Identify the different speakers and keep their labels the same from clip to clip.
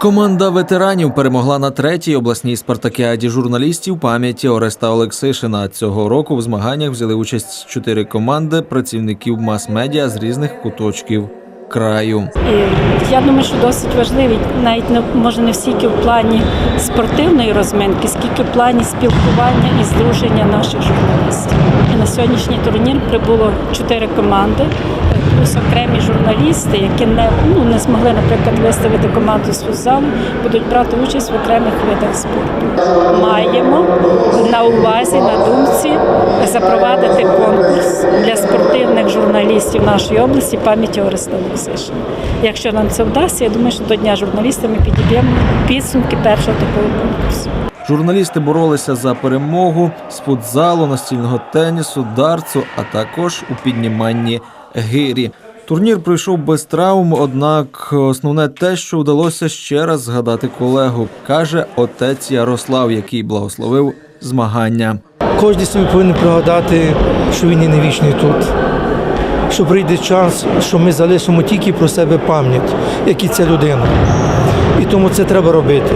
Speaker 1: Команда ветеранів перемогла на третій обласній спартакіаді журналістів пам'яті Ореста Олексишина. Цього року в змаганнях взяли участь чотири команди працівників мас-медіа з різних куточків краю.
Speaker 2: Я думаю, що досить важливий, навіть не може не стільки в плані спортивної розминки, скільки в плані спілкування і здруження наших журналістів. І на сьогоднішній турнір прибуло чотири команди, плюс окремі журналісти, які не, ну, не змогли, наприклад, виставити команду з футзалу, будуть брати участь в окремих видах спорту. Маємо на увазі, на думці запровадити конкурс для спортивних журналістів нашої області пам'яті Ореста Олексишина. Якщо нам це вдасться, я думаю, що до Дня журналіста ми підіб'ємо підсумки першого такого конкурсу.
Speaker 1: Журналісти боролися за перемогу з футзалу, настільного тенісу, дартсу, а також у підніманні гирі. Турнір пройшов без травм, однак основне те, що вдалося ще раз згадати колегу, каже отець Ярослав, який благословив змагання.
Speaker 3: Кожен собі повинен пригадати, що він і не вічний тут. Що прийде час, що ми залишимо тільки про себе пам'ять, як і ця людина. І тому це треба робити.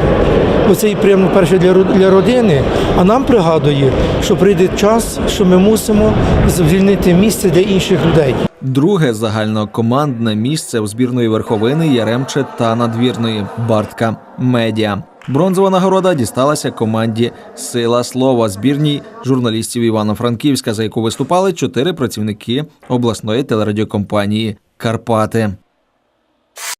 Speaker 3: Бо це і приємно перше для, для родини, а нам пригадує, що прийде час, що ми мусимо звільнити місце для інших людей.
Speaker 1: Друге загальнокомандне місце у збірної верховини Яремче та надвірної Бартка Медіа. Бронзова нагорода дісталася команді Сила слова збірній журналістів Івано-Франківська, за яку виступали чотири працівники обласної телерадіокомпанії Карпати.